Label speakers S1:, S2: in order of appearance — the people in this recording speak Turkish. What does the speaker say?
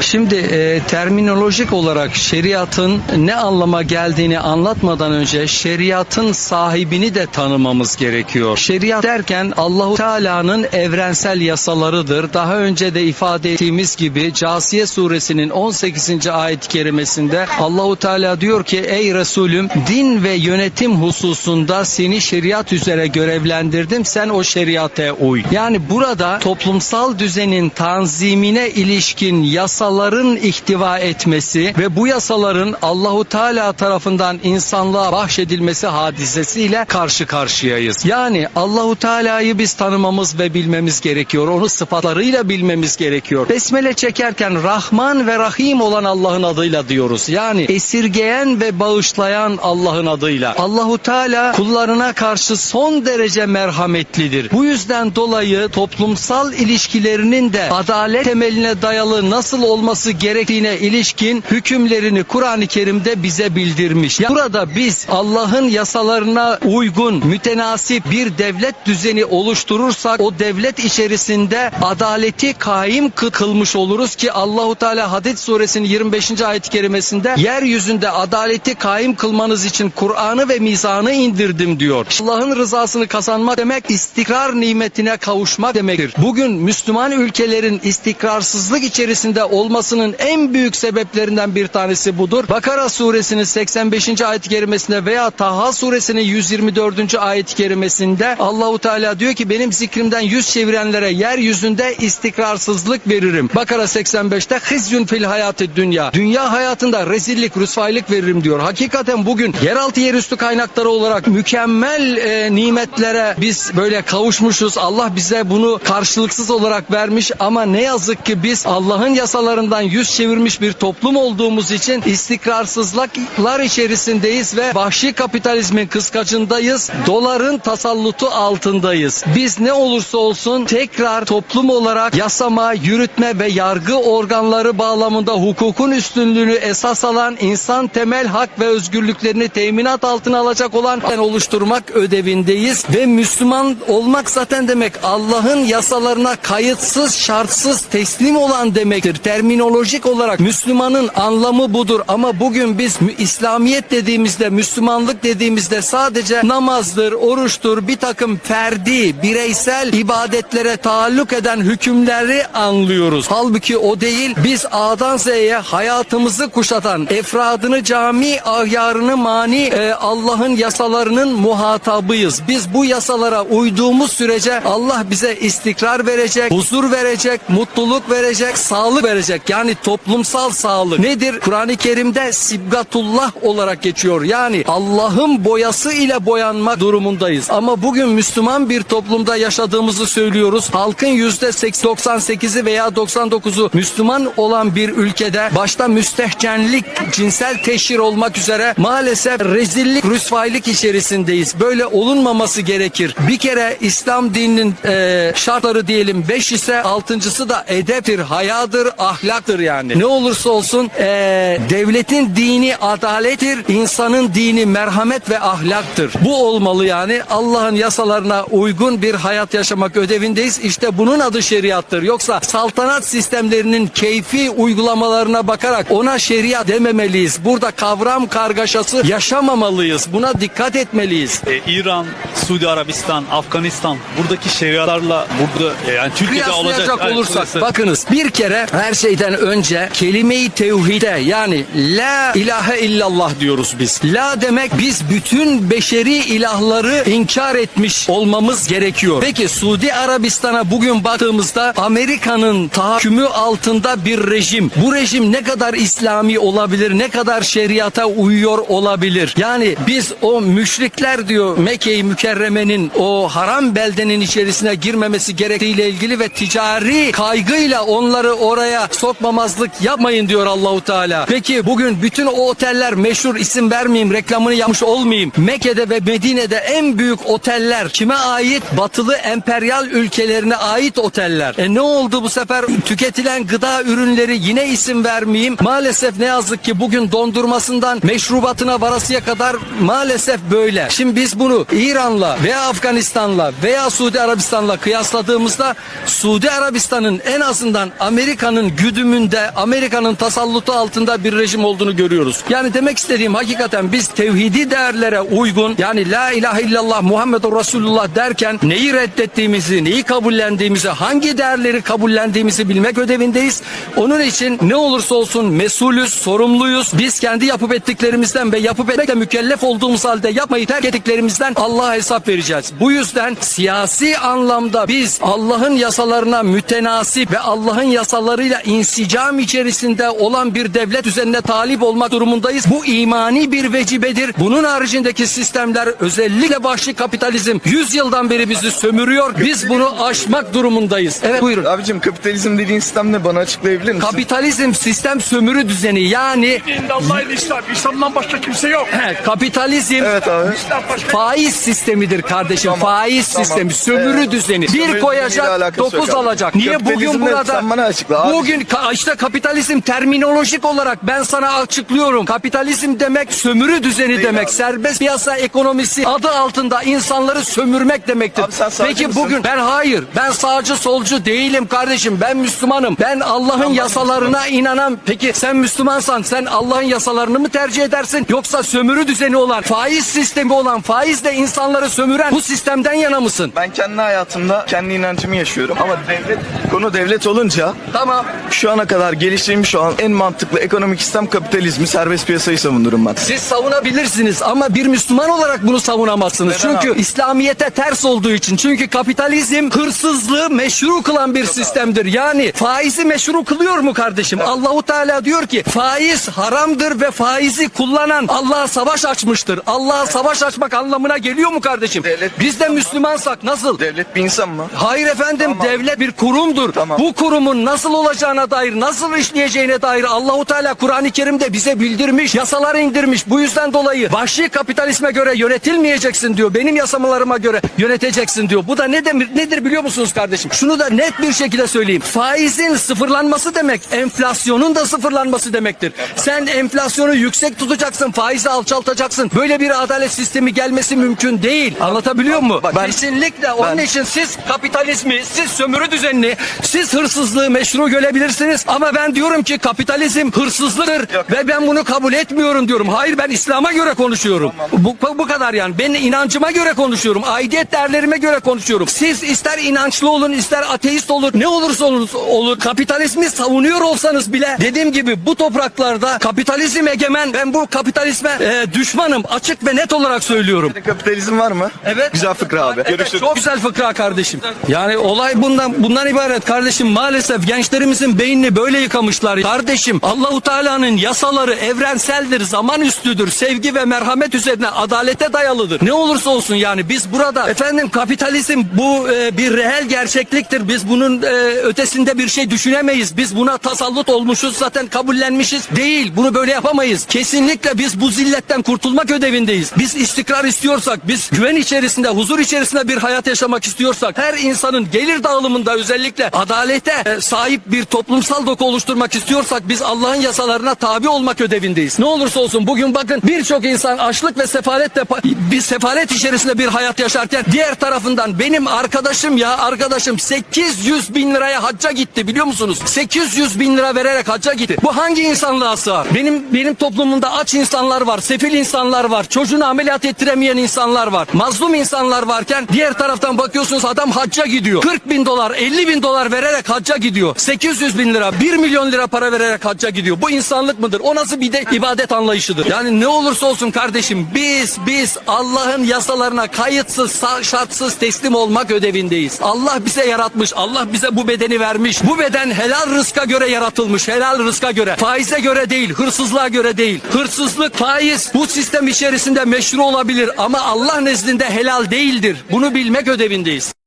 S1: Şimdi e, terminolojik olarak şeriatın ne anlama geldiğini anlatmadan önce şeriatın sahibini de tanımamız gerekiyor. Şeriat derken Allahu Teala'nın evrensel yasalarıdır. Daha önce de ifade ettiğimiz gibi Casiye suresinin 18. ayet-i kerimesinde Allahu Teala diyor ki ey Resulüm din ve yönetim hususunda seni şeriat üzere görevlendirdim. Sen o şeriate uy. Yani burada toplumsal düzenin tanzimine ilişkin yasaların ihtiva etmesi ve bu yasaların Allahu Teala tarafından insanlığa bahşedilmesi hadisesiyle karşı karşıyayız. Yani Allahu Teala'yı biz tanımamız ve bilmemiz gerekiyor. Onu sıfatlarıyla bilmemiz gerekiyor. Besmele çekerken Rahman ve Rahim olan Allah'ın adıyla diyoruz. Yani esirgeyen ve bağışlayan Allah'ın adıyla. Allahu Teala kullarına karşı son derece merhametlidir. Bu yüzden dolayı toplumsal ilişkilerinin de adalet temeline dayalı nasıl olması gerektiğine ilişkin hükümlerini Kur'an-ı Kerim'de bize bildirmiş. Yani burada biz Allah'ın yasalarına uygun, mütenasip bir devlet düzeni oluşturursak o devlet içerisinde adaleti kaim kı- kılmış oluruz ki Allahu Teala Hadid suresinin 25. ayet-i kerimesinde yeryüzünde adaleti kaim kılmanız için Kur'an'ı ve mizanı indirdim diyor. Allah'ın rızasını kazanmak demek istikrar nimetine kavuşmak demektir. Bugün Müslüman ülkelerin istikrarsızlık içerisinde olmasının en büyük sebeplerinden bir tanesi budur. Bakara suresinin 85. ayet-i kerimesinde veya Taha suresinin 124. ayet-i kerimesinde Allahu Teala diyor ki benim zikrimden yüz çevirenlere yeryüzünde istikrarsızlık veririm. Bakara 85'te hizyun fil hayatı dünya. Dünya hayatında rezillik, rüsvaylık veririm diyor. Hakikaten bugün yeraltı yerüstü kaynakları olarak mükemmel e, nimetlere biz böyle kavuşmuşuz. Allah bize bunu karşılıksız olarak vermiş ama ne yazık ki biz Allah'ın yasalarından yüz çevirmiş bir toplum olduğumuz için istikrarsızlıklar içerisindeyiz ve vahşi kapitalizmin kıskacındayız. Doların tasallutu altındayız. Biz ne olursa olsun tekrar toplum olarak yasama, yürütme ve yargı organları bağlamında hukukun üstünlüğünü esas alan insan temel hak ve özgürlüklerini teminat altına alacak olan oluşturmak ödevindeyiz ve Müslüman olmak zaten demek Allah'ın yasalarına kayıtsız, şartsız teslim olan demektir. Terminolojik olarak Müslümanın anlamı budur ama bugün biz İslamiyet dediğimizde, Müslümanlık dediğimizde sadece namazdır, oruçtur, bir takım ferdi, bireysel ibadetlere taalluk eden hükümleri anlıyoruz. Halbuki o değil. Biz A'dan Z'ye hayatımızı kuşatan, efradını cami ahyarını mani e, Allah'ın yasalarının muhatabıyız. Biz bu yasalara uyduğumuz sürece Allah bize istikrar verecek, huzur verecek, mutluluk verecek, sağlık verecek. Yani toplumsal sağlık. Nedir? Kur'an-ı Kerim'de sibgatullah olarak geçiyor. Yani Allah'ın boyası ile boyanmak durumundayız. Ama bugün Müslüman bir toplumda yaşadığımızı söylüyoruz. Halkın yüzde 98'i veya 99'u Müslüman olan bir ülkede başta müstehcenlik, cinsel teşhir olmak üzere maalesef rezillik, rüsvaylık içerisindeyiz. Böyle olunmaması gerekir. Bir kere İslam dininin e, şartları diyelim 5 ise altıncısı da edeptir, hayadır, ahlaktır yani. Ne olursa olsun e, devletin dini adalettir, insanın dini merhamet ve ahlaktır. Bu olmalı yani Allah'ın yasalarına uygun bir hayat yaşamak ödevindeyiz. İşte bunun adı şeriattır. Yoksa saltanat sistemlerinin keyfi uygulamalarına bakarak ona şeriat dememeliyiz. Burada kavram kargaşası yaşamamalıyız. Buna dikkat etmeliyiz.
S2: E, İran, Suudi Arabistan, Afganistan buradaki şeriatlarla burada e, yani Türkiye'de olacak. Yani
S1: olursak
S2: kıyasla-
S1: bakınız bir kere her şeyden önce kelime-i tevhide yani la ilahe illallah diyoruz biz. La demek biz bütün beşeri ilahları inkar etmiş olmamız gerekiyor. Peki Suudi Arabistan'a bugün baktığımızda Amerika'nın tahakkümü altında bir rejim. Bu rejim ne kadar İslami olabilir, ne kadar şeriata uyuyor olabilir? Yani biz o müşrikler diyor Mekke-i Mükerreme'nin o haram beldenin içerisine girmemesi gerektiğiyle ilgili ve ticari kaygıyla onları oraya sokmamazlık yapmayın diyor Allahu Teala. Peki bugün bütün o oteller meşhur isim vermeyeyim, reklamını yapmış olmayayım. Mekke'de ve Medine'de en büyük oteller kime ait? Batılı emperyal ülkelerine ait oteller. E ne oldu bu sefer? Tüketilen gıda ürünleri yine isim vermeyeyim. Maalesef ne yazık ki bugün dondurmasından meşrubatına varasıya kadar maalesef böyle. Şimdi biz bunu İran'la veya Afganistan'la veya Suudi Arabistan'la kıyasladığımızda Suudi Arabistan'ın en azından Amerika'nın güdümünde Amerika'nın tasallutu altında bir rejim olduğunu görüyoruz. Yani demek istediğim hakikaten biz tevhidi değerlere uygun yani la ilahe illallah Muhammedur Resulullah derken neyi reddettiğimizi, neyi kabullendiğimizi, hangi değerleri kabullendiğimizi bilmek ödevindeyiz. Onun için ne olursa olsun mesulüz, sorumluyuz. Biz kendi yapıp ettiklerimizden ve yapıp etmekle mükellef olduğumuz halde yapmayı terk ettiklerimizden Allah'a hesap vereceğiz. Bu yüzden siyasi anlamda biz Allah'ın yasalarına mütenasip ve Allah'ın yasalarıyla insicam içerisinde olan bir devlet düzenine talip olmak durumundayız. Bu imani bir vecibedir. Bunun haricindeki sistemler özellikle vahşi kapitalizm 100 yıldan beri bizi sömürüyor. Biz bunu aşmak durumundayız. Evet buyurun.
S3: Abicim kapitalizm dediğin sistem ne bana açıklayabilir misin?
S1: Kapitalizm sistem sömürü düzeni yani
S4: İslam. İslam'dan başka kimse yok.
S1: kapitalizm
S3: Evet abi.
S4: İslam başka
S1: faiz sistemidir kardeşim.
S3: Tamam,
S1: Faiz
S3: tamam.
S1: sistemi, sömürü
S3: Evet.
S1: düzeni.
S3: Sömürü
S1: Bir
S3: düzeniyle
S1: koyacak,
S3: alakası yok
S1: dokuz
S3: abi.
S1: alacak. Niye bugün burada?
S3: Sen bana açıkla abi.
S1: Bugün ka- işte kapitalizm terminolojik olarak ben sana açıklıyorum. Kapitalizm demek sömürü düzeni demek.
S3: abi.
S1: Serbest piyasa ekonomisi adı altında insanları sömürmek demektir.
S3: Abi sen
S1: Peki
S3: mısın?
S1: bugün ben hayır. Ben sağcı solcu değilim kardeşim. Ben Müslümanım. Ben Allah'ın yasalarına inanan. Peki sen Müslümansan sen Allah'ın yasalarını mı tercih edersin? Yoksa sömürü düzeni olan, faiz sistemi olan, faizle insanları sömüren bu sistemden yana mısın?
S3: Ben kendi hayatımda kendi inancımı yaşıyorum ama devlet konu devlet olunca
S1: Tamam.
S3: Şu ana kadar geliştirilmiş olan en mantıklı ekonomik sistem kapitalizmi, serbest piyasayı savunurum ben.
S1: Siz savunabilirsiniz ama bir Müslüman olarak bunu savunamazsınız.
S3: Neden
S1: Çünkü
S3: abi?
S1: İslamiyete ters olduğu için. Çünkü kapitalizm hırsızlığı meşru kılan bir sistemdir. Yani faizi meşru kılıyor mu kardeşim? Allahu Teala diyor ki faiz haramdır ve faizi kullanan Allah'a savaş açmıştır. Allah'a savaş açmak anlamına geliyor mu kardeşim?
S3: Devlet-
S1: Biz de Müslümansak nasıl?
S3: Devlet bir insan mı?
S1: Hayır efendim
S3: Tamam.
S1: devlet bir kurumdur.
S3: Tamam.
S1: Bu kurumun nasıl olacağına dair, nasıl işleyeceğine dair Allahu Teala Kur'an-ı Kerim'de bize bildirmiş, yasalar indirmiş. Bu yüzden dolayı vahşi kapitalizme göre yönetilmeyeceksin diyor. Benim yasamalarıma göre yöneteceksin diyor. Bu da ne demir, nedir biliyor musunuz kardeşim? Şunu da net bir şekilde söyleyeyim. Faizin sıfırlanması demek, enflasyonun da sıfırlanması demektir. Sen enflasyonu yüksek tutacaksın, faizi alçaltacaksın. Böyle bir adalet sistemi gelmesi mümkün değil. Anlatabiliyor mu?
S3: Bak ben-
S1: Kesinlikle onun
S3: ben-
S1: için siz kapitalizmi, siz sömürü düzenini, siz hırsızlığı meşru görebilirsiniz. Ama ben diyorum ki kapitalizm hırsızlıktır
S3: Yok.
S1: ve ben bunu kabul etmiyorum diyorum. Hayır ben İslam'a göre konuşuyorum. Bu, bu kadar yani. Ben inancıma göre konuşuyorum. Aidiyet değerlerime göre konuşuyorum. Siz ister inançlı olun, ister ateist olun, ne olursa olur, olur. Kapitalizmi savunuyor olsanız bile dediğim gibi bu topraklarda kapitalizm egemen. Ben bu kapitalizme e, düşmanım. Açık ve net olarak söylüyorum.
S3: Kapitalizm var mı?
S1: Evet.
S3: Güzel fıkra abi.
S1: Evet,
S3: Görüşürüz.
S1: çok güzel fıkra kardeşim. Yani olay bundan bundan ibaret kardeşim. Maalesef gençlerimizin beynini böyle yıkamışlar. Kardeşim Allahu Teala'nın yasaları evrenseldir, zaman üstüdür, sevgi ve merhamet üzerine adalete dayalıdır. Ne olursa olsun yani biz burada efendim kapitalizm bu e, bir reel gerçekliktir. Biz bunun e, ötesinde bir şey düşünemeyiz. Biz buna tasallut olmuşuz zaten kabullenmişiz. Değil. Bunu böyle yapamayız. Kesinlikle biz bu zilletten kurtulmak ödevindeyiz. Biz istikrar istiyorsak, biz güven içerisinde, huzur içerisinde bir hayat yaşamak istiyorsak, her insanın gelir dağılımında özellikle adalete e, sahip bir toplumsal doku oluşturmak istiyorsak biz Allah'ın yasalarına tabi olmak ödevindeyiz. Ne olursa olsun bugün bakın birçok insan açlık ve sefaletle bir sefalet içerisinde bir hayat yaşarken diğer tarafından benim arkadaşım ya arkadaşım 800 bin liraya hacca gitti biliyor musunuz? 800 bin lira vererek hacca gitti. Bu hangi insanlığa sığar? Benim benim toplumumda aç insanlar var, sefil insanlar var, çocuğunu ameliyat ettiremeyen insanlar var, mazlum insanlar varken diğer taraftan bakıyorsunuz adam hacca gidiyor. 40 bin dolar, 50 bin dolar vererek hacca gidiyor. 800 bin lira, 1 milyon lira para vererek hacca gidiyor. Bu insanlık mıdır? O nasıl bir de ibadet anlayışıdır? Yani ne olursa olsun kardeşim biz biz Allah'ın yasalarına kayıtsız, şartsız teslim olmak ödevindeyiz. Allah bize yaratmış. Allah bize bu bedeni vermiş. Bu beden helal rızka göre yaratılmış. Helal rızka göre. Faize göre değil, hırsızlığa göre değil. Hırsızlık, faiz bu sistem içerisinde meşru olabilir ama Allah nezdinde helal değildir. Bunu bilmek ödevindeyiz.